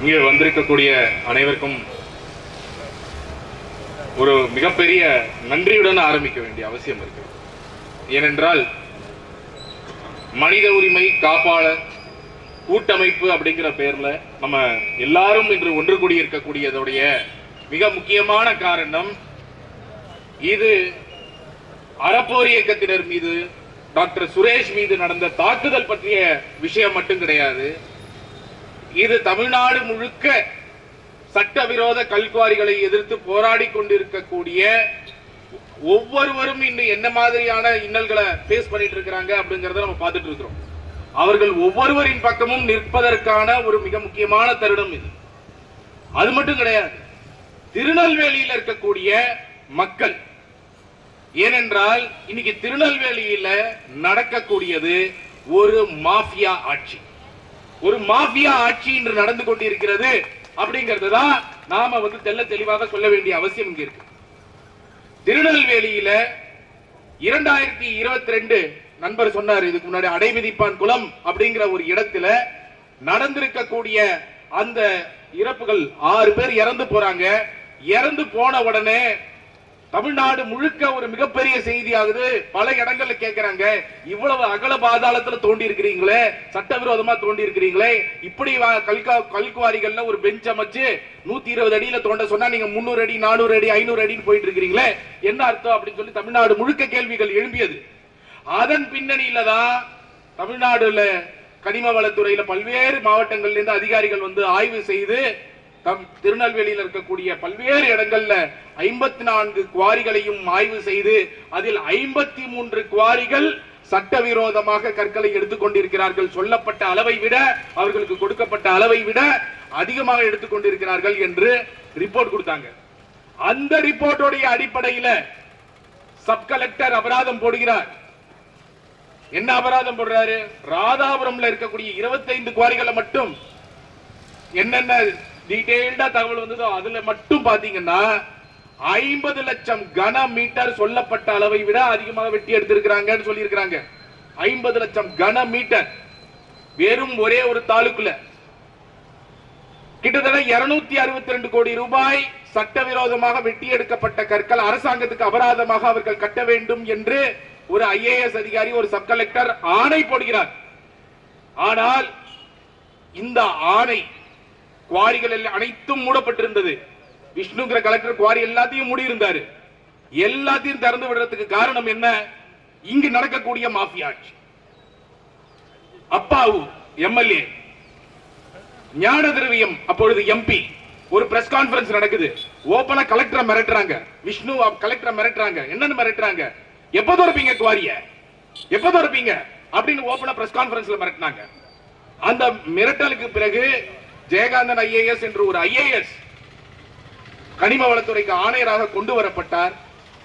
இங்கே வந்திருக்கக்கூடிய அனைவருக்கும் ஒரு மிகப்பெரிய நன்றியுடன் ஆரம்பிக்க வேண்டிய அவசியம் இருக்கு. ஏனென்றால் மனித உரிமை காப்பாளர் கூட்டமைப்பு அப்படிங்கிற பேர்ல நம்ம எல்லாரும் இன்று ஒன்று கூடி இருக்கக்கூடியதுடைய மிக முக்கியமான காரணம் இது அறப்போர் இயக்கத்தினர் மீது டாக்டர் சுரேஷ் மீது நடந்த தாக்குதல் பற்றிய விஷயம் மட்டும் கிடையாது. இது தமிழ்நாடு முழுக்க சட்டவிரோத கல்குவாரிகளை எதிர்த்து போராடி கொண்டிருக்கக்கூடிய ஒவ்வொருவரும் இன்னும் என்ன மாதிரியான இன்னல்களை ஃபேஸ் பண்ணிட்டு இருக்கிறாங்க அப்படிங்கறத நம்ம பார்த்துட்டு இருக்கிறோம். அவர்கள் ஒவ்வொருவரின் பக்கமும் நிற்பதற்கான ஒரு மிக முக்கியமான தருணம் இது. அது மட்டும் கிடையாது. திருநெல்வேலியில் இருக்கக்கூடிய மக்கள் ஏனென்றால் இன்னைக்கு திருநெல்வேலியில நடக்கக்கூடியது ஒரு மாஃபியா ஆட்சி. ஒரு மாஃபியா ஆட்சி இன்று நடந்து கொண்டிருக்கிறது அப்படிங்கிறது தான் நாம வந்து தெள்ள தெளிவாக சொல்ல வேண்டிய அவசியம் இங்க இருக்கு. திருநெல்வேலியில இரண்டாயிரத்தி இருபத்தி ரெண்டு நண்பர் சொன்னார் இதுக்கு முன்னாடி அடைவிதிப்பான் குளம் அப்படிங்கிற ஒரு இடத்துல நடந்திருக்கக்கூடிய அந்த இறப்புகள் ஆறு பேர் இறந்து போறாங்க. இறந்து போன உடனே தமிழ்நாடு முழுக்க ஒரு மிகப்பெரிய செய்தி ஆகுது பல இடங்கள்ல கேக்குறாங்க. இவ்வளவு அகல பாதாளத்துல தோண்டி இருக்கிறீங்களே சட்டவிரோதமா தோண்டி இருக்கிறீங்களே இப்படி கல்கா கல்குவாரிகள்ல ஒரு பெஞ்ச் அமைச்சு நூத்தி இருபது அடியில தோண்ட சொன்னா நீங்க முன்னூறு அடி நானூறு அடி ஐநூறு அடின்னு போயிட்டு இருக்கிறீங்களே என்ன அர்த்தம் அப்படின்னு சொல்லி தமிழ்நாடு முழுக்க கேள்விகள் எழும்பியது. அதன் பின்னணியில தான் தமிழ்நாடுல கனிம வளத்துறையில பல்வேறு மாவட்டங்கள்ல இருந்து அதிகாரிகள் வந்து ஆய்வு செய்து தம் திருநெல்வேலியில் இருக்கக்கூடிய பல்வேறு இடங்கள்ல ஐம்பத்தி நான்கு குவாரிகளையும் ஆய்வு செய்து அதில் ஐம்பத்தி மூன்று குவாரிகள் சட்டவிரோதமாக கற்களை எடுத்துக் கொண்டிருக்கிறார்கள். சொல்லப்பட்ட அளவை விட அவர்களுக்கு கொடுக்கப்பட்ட அளவை விட அதிகமாக எடுத்துக் கொண்டிருக்கிறார்கள் என்று ரிப்போர்ட் கொடுத்தாங்க. அந்த ரிப்போர்ட்டுடைய அடிப்படையில சப் கலெக்டர் அபராதம் போடுகிறார். என்ன அபராதம் போடுறாரு? ராதாபுரம்ல இருக்கக்கூடிய 25 குவாரிகளை மட்டும் என்னென்ன டீடைல்டா தகவல் வந்ததோ அதுல மட்டும் பாத்தீங்கன்னா ஐம்பது லட்சம் கன மீட்டர் சொல்லப்பட்ட அளவை விட அதிகமாக வெட்டி எடுத்திருக்கிறாங்கன்னு சொல்லியிருக்கிறாங்க. ஐம்பது லட்சம் கன மீட்டர். வெறும் ஒரே ஒரு தாலுக்குல கிட்டத்தட்ட 262 அறுபத்தி ரெண்டு கோடி ரூபாய் சட்டவிரோதமாக வெட்டி எடுக்கப்பட்ட கற்கள் அரசாங்கத்துக்கு அபராதமாக அவர்கள் கட்ட வேண்டும் என்று ஒரு ஐஏஎஸ் அதிகாரி ஒரு சப் கலெக்டர் ஆணை போடுகிறார். ஆனால் இந்த ஆணை குவாரிகள் எல்லாம் அனைத்தும் மூடப்பட்டிருந்தது. விஷ்ணுங்கிற கலெக்டர் குவாரி எல்லாத்தையும் மூடி இருந்தாரு எல்லாத்தையும் திறந்து விடுறதுக்கு காரணம் என்ன? இங்கு நடக்கக்கூடிய மாஃபியா ஆட்சி. அப்பாவு எம்எல்ஏ ஞான திரவியம் அப்பொழுது எம்பி ஒரு பிரஸ் கான்பரன்ஸ் நடக்குது. ஓபனா கலெக்டரை மிரட்டுறாங்க. விஷ்ணு கலெக்டரை மிரட்டுறாங்க. என்னன்னு மிரட்டுறாங்க? எப்ப திறப்பீங்க குவாரிய? எப்ப திறப்பீங்க? அப்படின்னு ஓபனா பிரஸ் கான்பரன்ஸ்ல மிரட்டினாங்க. அந்த மிரட்டலுக்கு பிறகு ஜெயகாந்தன் ஐஏஎஸ் என்று ஒரு ஐஏஎஸ் கனிம வளத்துறைக்கு ஆணையராக கொண்டு வரப்பட்டார்.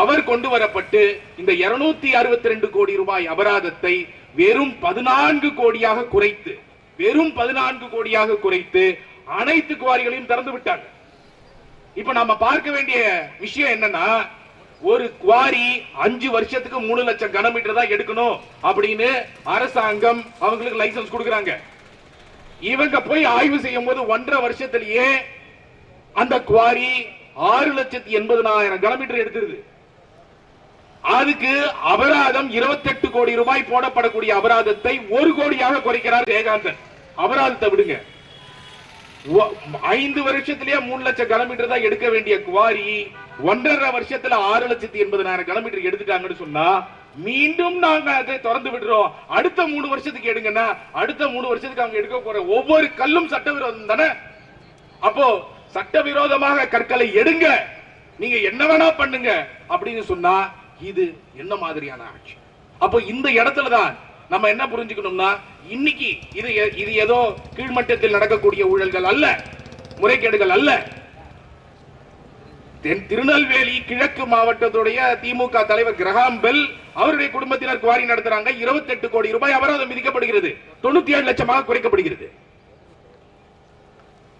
அவர் கொண்டு வரப்பட்டு இந்த 262 அறுபத்தி ரெண்டு கோடி ரூபாய் அபராதத்தை வெறும் பதினான்கு கோடியாக குறைத்து வெறும் பதினான்கு கோடியாக குறைத்து அனைத்து குவாரிகளையும் திறந்து விட்டாங்க. இப்ப நம்ம பார்க்க வேண்டிய விஷயம் என்னன்னா ஒரு குவாரி அஞ்சு வருஷத்துக்கு மூணு லட்சம் கனமீட்டர் தான் எடுக்கணும் அப்படின்னு அரசாங்கம் அவங்களுக்கு லைசன்ஸ் கொடுக்குறாங்க. இவங்க போய் ஆய்வு செய்யும் போது ஒன்றரை வருஷத்திலேயே அந்த குவாரி ஆறு லட்சத்தி எண்பதனாயிரம் கிலோமீட்டர் எடுத்துருது. அதுக்கு அபராதம் 28 கோடி ரூபாய் போடப்படக்கூடிய அபராதத்தை ஒரு கோடியாக குறைக்கிறார் ஜெயகாந்தன். அபராதத்தை விடுங்க. ஐந்து வருஷத்திலேயே மூணு லட்சம் கிலோமீட்டர் தான் எடுக்க வேண்டிய குவாரி ஒன்றரை வருஷத்துல ஆறு லட்சத்தி எண்பதனாயிரம் கிலோமீட்டர் எடுத்துட்டாங்கன்னு சொன்னா மீண்டும் நாங்க அதை திறந்து விடுறோம். அடுத்த மூணு வருஷத்துக்கு எடுங்கன்னா அடுத்த மூணு வருஷத்துக்கு அவங்க எடுக்க போற ஒவ்வொரு கல்லும் சட்டவிரோதம் தானே? அப்போ சட்டவிரோதமாக கற்களை எடுங்க. நீங்க என்ன வேணா பண்ணுங்க அப்படின்னு சொன்னா இது என்ன மாதிரியான ஆட்சி? அப்போ இந்த இடத்துல தான் நம்ம என்ன புரிஞ்சுக்கணும்னா இன்னைக்கு இது இது ஏதோ கீழ்மட்டத்தில் நடக்கக்கூடிய ஊழல்கள் அல்ல முறைகேடுகள் அல்ல. தென் திருநெல்வேலி கிழக்கு மாவட்டத்துடைய திமுக தலைவர் கிரகாம் பெல் அவருடைய குடும்பத்தினர் குவாரி நடத்துறாங்க. 28 கோடி ரூபாய் அபராதம் விதிக்கப்படுகிறது தொண்ணூத்தி ஏழு லட்சமாக குறைக்கப்படுகிறது.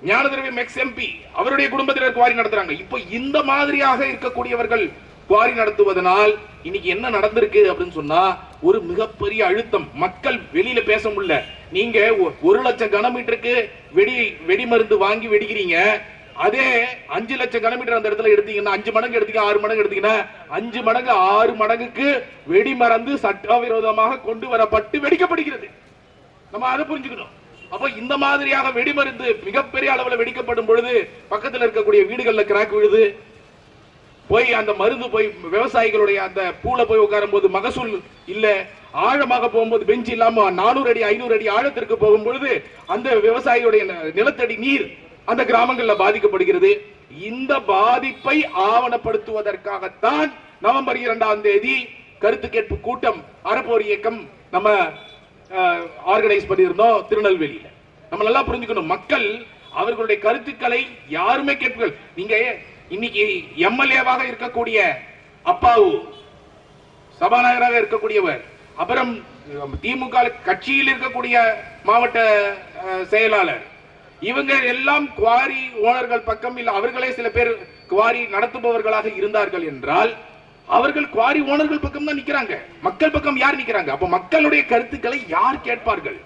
ஞானதிரவி மெக்ஸ் எம்பி அவருடைய குடும்பத்தினர் குவாரி நடத்துறாங்க. இப்போ இந்த மாதிரியாக இருக்கக்கூடியவர்கள் குவாரி நடத்துவதனால் இன்னைக்கு என்ன நடந்திருக்கு அப்படின்னு சொன்னா ஒரு மிகப்பெரிய அழுத்தம். மக்கள் வெளியில பேச முடியல. நீங்க ஒ- ஒரு லட்சம் கனமீட்டருக்கு வெடி வெடி மருந்து வாங்கி வெடிக்கிறீங்க. அதே அஞ்சு லட்சம் கிலோமீட்டர் அந்த இடத்துல எடுத்தீங்கன்னா அஞ்சு மடங்கு எடுத்தீங்க ஆறு மடங்கு எடுத்தீங்கன்னா அஞ்சு மடங்கு ஆறு மடங்குக்கு வெடி மறந்து சட்டவிரோதமாக கொண்டு வரப்பட்டு வெடிக்கப்படுகிறது. நம்ம அதை புரிஞ்சுக்கணும். அப்ப இந்த மாதிரியாக வெடிமருந்து மிகப்பெரிய அளவில் வெடிக்கப்படும் பொழுது பக்கத்தில் இருக்கக்கூடிய வீடுகளில் கிராக் விழுது. போய் அந்த மருந்து போய் விவசாயிகளுடைய அந்த பூல போய் உட்காரும் போது மகசூல் இல்ல. ஆழமாக போகும்போது பெஞ்சு இல்லாம நானூறு அடி ஐநூறு அடி ஆழத்திற்கு போகும் பொழுது அந்த விவசாயியுடைய ந- நிலத்தடி நீர் அந்த கிராமங்கள்ல பாதிக்கப்படுகிறது. இந்த பாதிப்பை ஆவணப்படுத்துவதற்காகத்தான் நவம்பர் இரண்டாம் தேதி கருத்து கேட்பு கூட்டம் அறப்போர் இயக்கம் நம்ம ஆர்கனைஸ் பண்ணியிருந்தோம் திருநெல்வேலியில. நம்ம நல்லா புரிஞ்சுக்கணும். மக்கள் அவர்களுடைய கருத்துக்களை யாருமே கேட்புகள். நீங்க இன்னைக்கு எம்எல்ஏவாக இருக்கக்கூடிய அப்பாவு சபாநாயகராக இருக்கக்கூடியவர் அப்புறம் திமுக கட்சியில் இருக்கக்கூடிய மாவட்ட செயலாளர் இவங்க எல்லாம் குவாரி ஓனர்கள் பக்கம் இல்ல அவர்களே சில பேர் குவாரி நடத்துபவர்களாக இருந்தார்கள் என்றால் அவர்கள் குவாரி ஓனர்கள் பக்கம் தான் நிக்கிறாங்க. மக்கள் பக்கம் யார் நிக்கிறாங்க? அப்ப மக்களுடைய கருத்துக்களை யார் கேட்பார்கள்?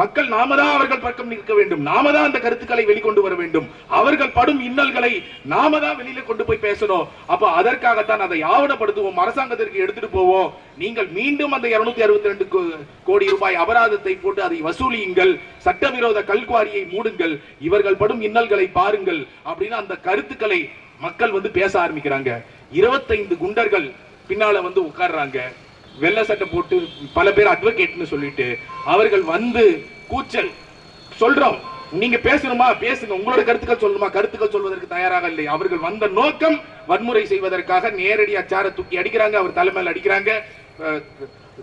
மக்கள் நாம தான் அவர்கள் பக்கம் நிற்க வேண்டும். நாம தான் அந்த கருத்துக்களை வெளிக்கொண்டு வர வேண்டும். அவர்கள் படும் இன்னல்களை நாம தான் வெளியில கொண்டு போய் பேசணும். அப்ப அதற்காகத்தான் அதை ஆவணப்படுத்துவோம். அரசாங்கத்திற்கு எடுத்துட்டு போவோம். நீங்கள் மீண்டும் அந்த 262 அறுபத்தி ரெண்டு கோடி ரூபாய் அபராதத்தை போட்டு அதை வசூலியுங்கள். சட்டவிரோத கல்குவாரியை மூடுங்கள். இவர்கள் படும் இன்னல்களை பாருங்கள். அப்படின்னு அந்த கருத்துக்களை மக்கள் வந்து பேச ஆரம்பிக்கிறாங்க. 25 குண்டர்கள் பின்னால வந்து உட்கார்றாங்க. வெள்ளை சட்டை போட்டு பல பேர் அட்வொகேட்னு சொல்லிட்டு அவர்கள் வந்து கூச்சல். சொல்றோம். நீங்க பேசணுமா? பேசுங்க. உங்களோட கருத்துக்கள் சொல்லணுமா? கருத்துக்கள் சொல்வதற்கு தயாராக இல்லை. அவர்கள் வந்த நோக்கம் வன்முறை செய்வதற்காக நேரடி அச்சார தூக்கி அடிக்கிறாங்க. அவர் தலைமையில் அடிக்கிறாங்க. அஹ்,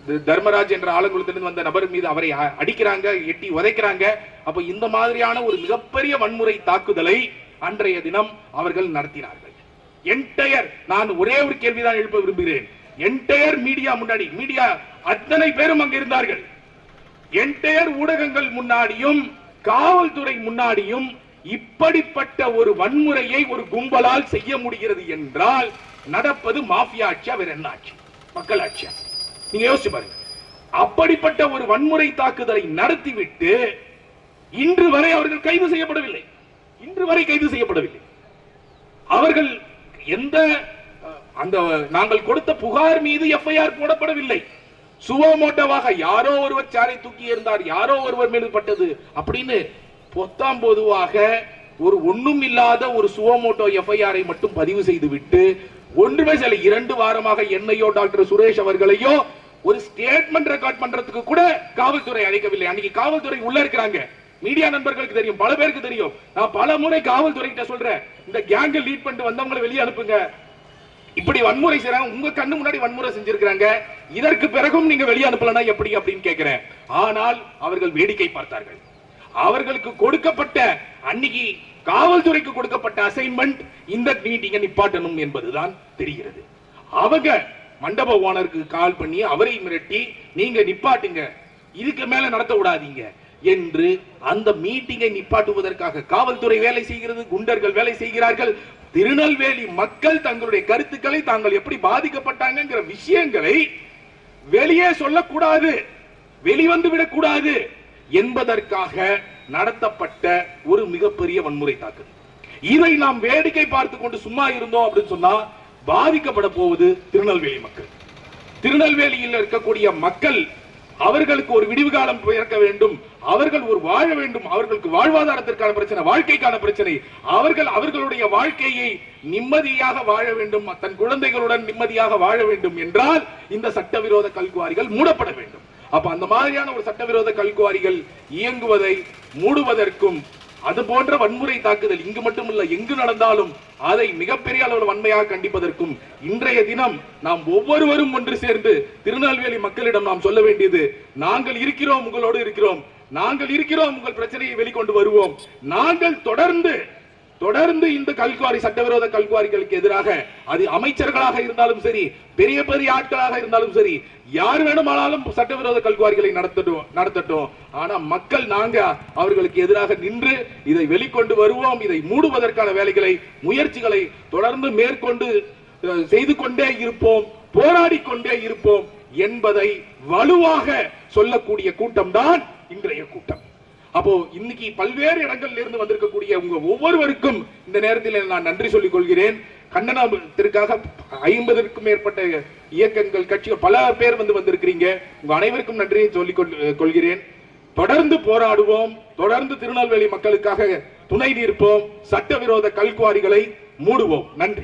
தர்மராஜ் என்ற ஆலங்குளத்திலிருந்து வந்த நபர் மீது அவரை அடிக்கிறாங்க எட்டி உதைக்கிறாங்க. அப்ப இந்த மாதிரியான ஒரு மிகப்பெரிய வன்முறை தாக்குதலை அன்றைய தினம் அவர்கள் நடத்தினார்கள். என்டையர் நான் ஒரே ஒரு கேள்விதான் எழுப்ப விரும்புகிறேன். என்டையர் மீடியா முன்னாடி மீடியா அத்தனை பேரும் அங்க இருந்தார்கள். என்டையர் ஊடகங்கள் முன்னாடியும் காவல்துறை முன்னாடியும் இப்படிப்பட்ட ஒரு வன்முறையை ஒரு கும்பலால் செய்ய முடிகிறது என்றால் நடப்பது மாஃபியா ஆட்சியா வேற என்ன ஆட்சி? மக்கள் ஆட்சியா? நீங்க யோசிச்சு பாருங்க. அப்படிப்பட்ட ஒரு வன்முறை தாக்குதலை நடத்திவிட்டு இன்று வரை அவர்கள் கைது செய்யப்படவில்லை. இன்று வரை கைது செய்யப்படவில்லை. அவர்கள் எந்த அந்த நாங்கள் கொடுத்த புகார் மீது எஃப்ஐஆர் போடப்படவில்லை. சுவமோட்டவாக யாரோ ஒருவர் சாரை தூக்கி இருந்தார் யாரோ ஒருவர் மீது பட்டது அப்படின்னு பொத்தாம் பொதுவாக ஒரு ஒண்ணும் இல்லாத ஒரு சுவமோட்டோ எஃப்ஐஆரை மட்டும் பதிவு செய்து விட்டு ஒன்றுமே சில இரண்டு வாரமாக என்னையோ டாக்டர் சுரேஷ் அவர்களையோ ஒரு ஸ்டேட்மெண்ட் ரெக்கார்ட் பண்றதுக்கு கூட காவல்துறை அழைக்கவில்லை. அன்னைக்கு காவல்துறை உள்ள இருக்கிறாங்க. மீடியா நண்பர்களுக்கு தெரியும் பல பேருக்கு தெரியும். நான் பல முறை காவல்துறை கிட்ட சொல்றேன் இந்த கேங்க லீட் பண்ணிட்டு வந்தவங்களை வெளியே அனுப்புங்க. இப்படி வன்முறை செய்றாங்க உங்க கண்ணு முன்னாடி வன்முறை செஞ்சிருக்கிறாங்க. இதற்கு பிறகும் நீங்க வெளியே அனுப்பலனா எப்படி அப்படின்னு கேட்கிறேன் ஆனால் அவர்கள் வேடிக்கை பார்த்தார்கள். அவர்களுக்கு கொடுக்கப்பட்ட அன்னைக்கு காவல்துறைக்கு கொடுக்கப்பட்ட அசைன்மெண்ட் இந்த மீட்டிங்கை நிப்பாட்டணும் என்பதுதான் தெரிகிறது. அவங்க மண்டப ஓனருக்கு கால் பண்ணி அவரை மிரட்டி நீங்க நிப்பாட்டுங்க. இதுக்கு மேல நடத்த விடாதீங்க என்று அந்த மீட்டிங்கை நிப்பாட்டுவதற்காக காவல்துறை வேலை செய்கிறது குண்டர்கள் வேலை செய்கிறார்கள். திருநெல்வேலி மக்கள் தங்களுடைய கருத்துக்களை தாங்கள் எப்படி பாதிக்கப்பட்டாங்கிற விஷயங்களை வெளியே சொல்லக்கூடாது வெளிவந்து விடக்கூடாது என்பதற்காக நடத்தப்பட்ட ஒரு மிகப்பெரிய வன்முறை தாக்குதல். இதை நாம் வேடிக்கை பார்த்து கொண்டு சும்மா இருந்தோம் அப்படின்னு சொன்னா பாதிக்கப்பட போவது திருநெல்வேலி மக்கள். திருநெல்வேலியில் இருக்கக்கூடிய மக்கள் அவர்களுக்கு ஒரு விடிவு காலம் பிறக்க வேண்டும். அவர்கள் ஒரு வாழ வேண்டும். அவர்களுக்கு வாழ்வாதாரத்திற்கான பிரச்சனை வாழ்க்கைக்கான பிரச்சனை. அவர்கள் அவர்களுடைய வாழ்க்கையை நிம்மதியாக வாழ வேண்டும். தன் குழந்தைகளுடன் நிம்மதியாக வாழ வேண்டும் என்றால் இந்த சட்டவிரோத கல்குவாரிகள் மூடப்பட வேண்டும். அப்ப அந்த மாதிரியான ஒரு சட்டவிரோத கல்குவாரிகள் இயங்குவதை மூடுவதற்கும் அது போன்ற வன்முறை தாக்குதல் இங்கு மட்டுமல்ல எங்கு நடந்தாலும் அதை மிகப்பெரிய அளவில் வன்மையாக கண்டிப்பதற்கும் இன்றைய தினம் நாம் ஒவ்வொருவரும் ஒன்று சேர்ந்து திருநெல்வேலி மக்களிடம் நாம் சொல்ல வேண்டியது நாங்கள் இருக்கிறோம் உங்களோடு இருக்கிறோம் நாங்கள் இருக்கிறோம் உங்கள் பிரச்சனையை வெளிக்கொண்டு வருவோம். நாங்கள் தொடர்ந்து தொடர்ந்து இந்த கல்குவாரி சட்டவிரோத கல்குவாரிகளுக்கு எதிராக அது அமைச்சர்களாக இருந்தாலும் சரி பெரிய பெரிய ஆட்களாக இருந்தாலும் சரி யார் வேணுமானாலும் சட்டவிரோத கல்குவாரிகளை நடத்தட்டும் நடத்தட்டும். ஆனா மக்கள் நாங்க அவர்களுக்கு எதிராக நின்று இதை வெளிக்கொண்டு வருவோம். இதை மூடுவதற்கான வேலைகளை முயற்சிகளை தொடர்ந்து மேற்கொண்டு செய்து கொண்டே இருப்போம் போராடி கொண்டே இருப்போம் என்பதை வலுவாக சொல்லக்கூடிய கூட்டம்தான் இன்றைய கூட்டம். அப்போ இன்னைக்கு பல்வேறு இடங்கள்ல இருந்து வந்திருக்கக்கூடிய உங்க ஒவ்வொருவருக்கும் இந்த நேரத்தில் நான் நன்றி சொல்லிக் கொள்கிறேன் கண்டனத்திற்காக ஐம்பதற்கும் மேற்பட்ட இயக்கங்கள் கட்சிகள் பல பேர் வந்து வந்திருக்கிறீங்க. உங்க அனைவருக்கும் நன்றியை சொல்லிக் கொள்கிறேன். தொடர்ந்து போராடுவோம். தொடர்ந்து திருநெல்வேலி மக்களுக்காக துணை நிற்போம். சட்டவிரோத கல்குவாரிகளை மூடுவோம். நன்றி.